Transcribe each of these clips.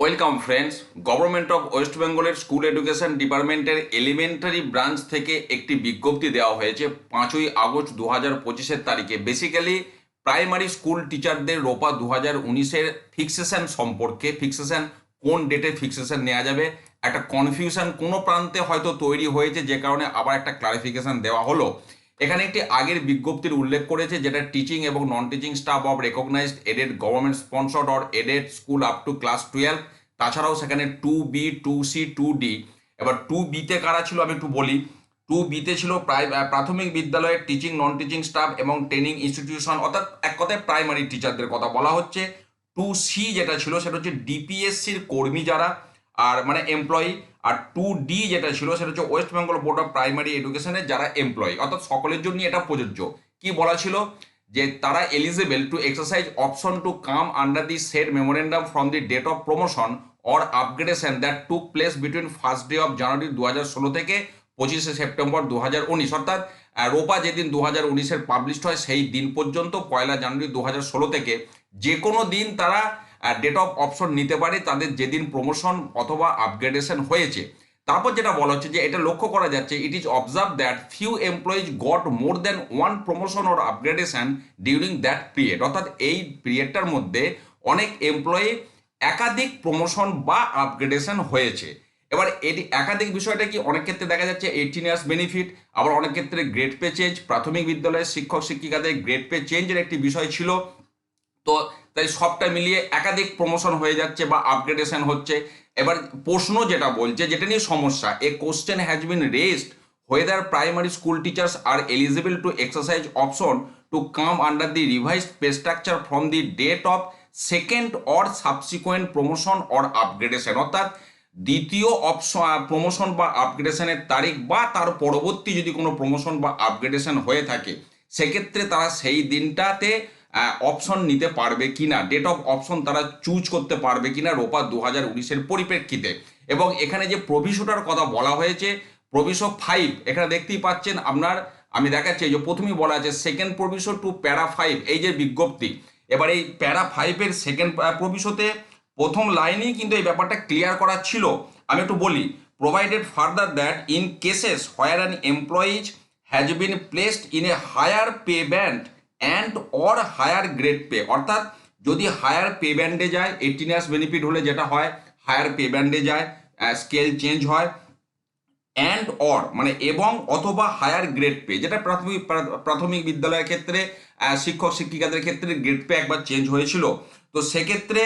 Welcome friends government of west বেঙ্গলের school education ডিপার্টমেন্টের elementary branch থেকে একটি বিজ্ঞপ্তি দেওয়া হয়েছে পাঁচই আগস্ট দু হাজার পঁচিশের তারিখে। বেসিক্যালি প্রাইমারি স্কুল টিচারদের রোপা দু হাজার উনিশের ফিক্সেশন সম্পর্কে। ফিক্সেশন কোন ডেটে ফিক্সেশন নেওয়া যাবে? একটা কনফিউশন কোনো প্রান্তে হয়তো তৈরি হয়েছে, যে কারণে আবার একটা ক্লারিফিকেশন দেওয়া হলো। এখানে একটি আগের বিজ্ঞপ্তির উল্লেখ করেছে যেটা টিচিং এবং non teaching staff of recognised aided government sponsored or aided school up to class twelve তাছাড়াও সেখানে two B two C two D এবার টু বিতে কারা ছিল আমি একটু বলি। টু বিতে ছিল প্রায় প্রাথমিক বিদ্যালয়ের টিচিং নন টিচিং স্টাফ এবং ট্রেনিং ইনস্টিটিউশন অর্থাৎ এক কথায় প্রাইমারি টিচারদের কথা বলা হচ্ছে। টু সি যেটা ছিল, সেটা হচ্ছে ডিপিএসসির কর্মী যারা আর মানে এমপ্লয়ি আর টু ডি যেটা ছিল সেটা হচ্ছে West Bengal Board of Primary এডুকেশনের যারা এমপ্লয়ি অর্থাৎ সকলের জন্য এটা প্রযোজ্য। কি বলা ছিল? যে তারা eligible to exercise option to come under the set memorandum from the date of promotion or upgradation that took place between first day of January দু হাজার ষোলো থেকে পঁচিশে সেপ্টেম্বর দু হাজার উনিশ অর্থাৎ রোপা যেদিন দু হাজার উনিশের পাবলিশড হয়, সেই দিন পর্যন্ত পয়লা জানুয়ারি দু হাজার ষোলো থেকে যে কোনো দিন তারা ডেট অফ অপশন নিতে পারে তাদের যেদিন প্রমোশন অথবা আপগ্রেডেশন হয়েছে। তারপর যেটা বলা হচ্ছে যে এটা লক্ষ্য করা যাচ্ছে it is observe that few employees got more than one promotion or upgradation during that period অর্থাৎ এই পিরিয়ডটার মধ্যে অনেক এমপ্লয়ি একাধিক প্রমোশন বা আপগ্রেডেশন হয়েছে। এবার এটি একাধিক বিষয়টা কি? অনেক ক্ষেত্রে দেখা যাচ্ছে এইটিন ইয়ার্স বেনিফিট আবার অনেক ক্ষেত্রে গ্রেড পে চেঞ্জ প্রাথমিক বিদ্যালয়ের শিক্ষক শিক্ষিকাদের গ্রেড পে চেঞ্জের একটি বিষয় ছিল। তো তাই সবটা মিলিয়ে একাধিক প্রমোশন হয়ে যাচ্ছে বা আপগ্রেডেশন হচ্ছে। এবার প্রশ্ন যেটা বলছে, যেটা নিয়ে সমস্যা a question has been raised whether primary school teachers are eligible to exercise option to come under the revise pay structure from the date of second or subsequent promotion or upgradation অর্থাৎ দ্বিতীয় option promotion বা আপগ্রেডেশনের তারিখ বা তার পরবর্তী যদি কোনো promotion বা আপগ্রেডেশন হয়ে থাকে, সেক্ষেত্রে তারা সেই দিনটাতে অপশন নিতে পারবে কিনা ডেট অফ অপশন তারা চুজ করতে পারবে কিনা রোপা দু হাজার উনিশের পরিপ্রেক্ষিতে। এবং এখানে যে প্রভিশোটার কথা বলা হয়েছে প্রভিশো ফাইভ এখানে দেখতেই পাচ্ছেন আপনার, আমি দেখাচ্ছি যে প্রথমেই বলা আছে second proviso to para five এই যে বিজ্ঞপ্তি। এবার এই প্যারা ফাইভের সেকেন্ড প্রভিশোতে প্রথম লাইনেই কিন্তু এই ব্যাপারটা ক্লিয়ার করা ছিল। আমি একটু বলি provided further that in cases where an employees has been placed in a higher pay band and or higher grade pay অর্থাৎ যদি হায়ার পে ব্যান্ডে যায় এইটিন ইয়ার্স বেনিফিট হলে যেটা হয় হায়ার পে ব্যান্ডে যায় স্কেল চেঞ্জ হয় অ্যান্ড অর মানে এবং অথবা হায়ার গ্রেড পে যেটা প্রাথমিক প্রাথমিক বিদ্যালয়ের ক্ষেত্রে শিক্ষক শিক্ষিকাদের ক্ষেত্রে গ্রেড পে একবার চেঞ্জ হয়েছিল। তো সেক্ষেত্রে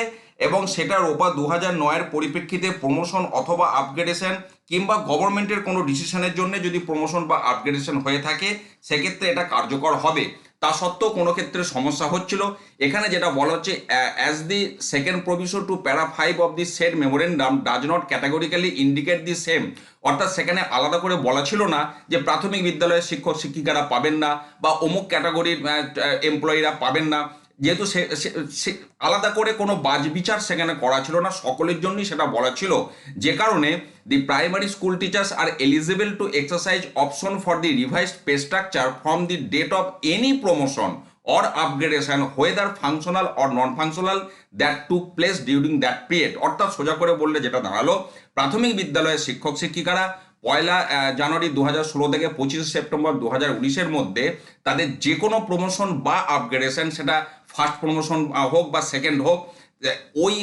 এবং সেটা রোপা দু হাজার নয়ের পরিপ্রেক্ষিতে প্রমোশন অথবা আপগ্রেডেশন কিংবা গভর্নমেন্টের কোনো ডিসিশনের জন্য যদি প্রমোশন বা আপগ্রেডেশন হয়ে থাকে, সেক্ষেত্রে এটা কার্যকর হবে। তা সত্ত্বেও কোনো ক্ষেত্রে সমস্যা হচ্ছিল। এখানে যেটা বলা হচ্ছে as the second provision to para five of the set memorandum does not categorically indicate the same অর্থাৎ সেখানে আলাদা করে বলা ছিল না যে প্রাথমিক বিদ্যালয়ের শিক্ষক শিক্ষিকারা পাবেন না বা অমুক ক্যাটাগরির এমপ্লয়িরা পাবেন না। যেহেতু সে আলাদা করে কোনো বাজ বিচার সেখানে করা ছিল না, সকলের জন্যই সেটা বলা ছিল। যে কারণে the primary school teachers are eligible to exercise option for the revised pay structure from the date of any promotion or upgradation, whether functional or non-functional, that took place during that period অর্থাৎ সোজা করে বললে যেটা দাঁড়াল, প্রাথমিক বিদ্যালয়ের শিক্ষক শিক্ষিকারা পয়লা জানুয়ারি দু হাজার ষোলো থেকে পঁচিশে সেপ্টেম্বর দু হাজার উনিশের মধ্যে তাদের যে কোনো প্রমোশন বা আপগ্রেডেশন সেটা ফার্স্ট প্রমোশন হোক বা সেকেন্ড হোক ওই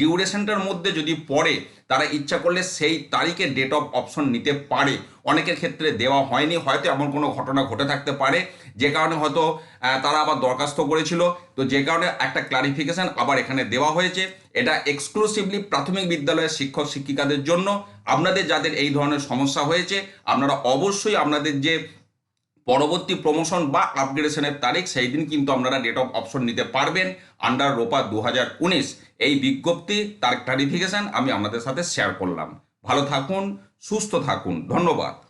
ডিউরেশনটার মধ্যে যদি পড়ে, তারা ইচ্ছা করলে সেই তারিখে ডেট অফ অপশন নিতে পারে। অনেকের ক্ষেত্রে দেওয়া হয়নি, হয়তো এমন কোনো ঘটনা ঘটে থাকতে পারে, যে কারণে হয়তো তারা আবার দরখাস্ত করেছিল। তো যে কারণে একটা ক্লারিফিকেশন আবার এখানে দেওয়া হয়েছে। এটা এক্সক্লুসিভলি প্রাথমিক বিদ্যালয়ের শিক্ষক, শিক্ষিকাদের জন্য। আপনাদের যাদের এই ধরনের সমস্যা হয়েছে, আপনারা অবশ্যই আপনাদের যে পরবর্তী প্রমোশন বা আপগ্রেডেশনের তারিখ, সেই দিন কিন্তু আপনারা ডেট অফ অপশন নিতে পারবেন আন্ডার রোপা দু হাজার উনিশ। এই বিজ্ঞপ্তি, তার ক্লারিফিকেশন আমি আপনাদের সাথে শেয়ার করলাম। ভালো থাকুন, সুস্থ থাকুন। ধন্যবাদ।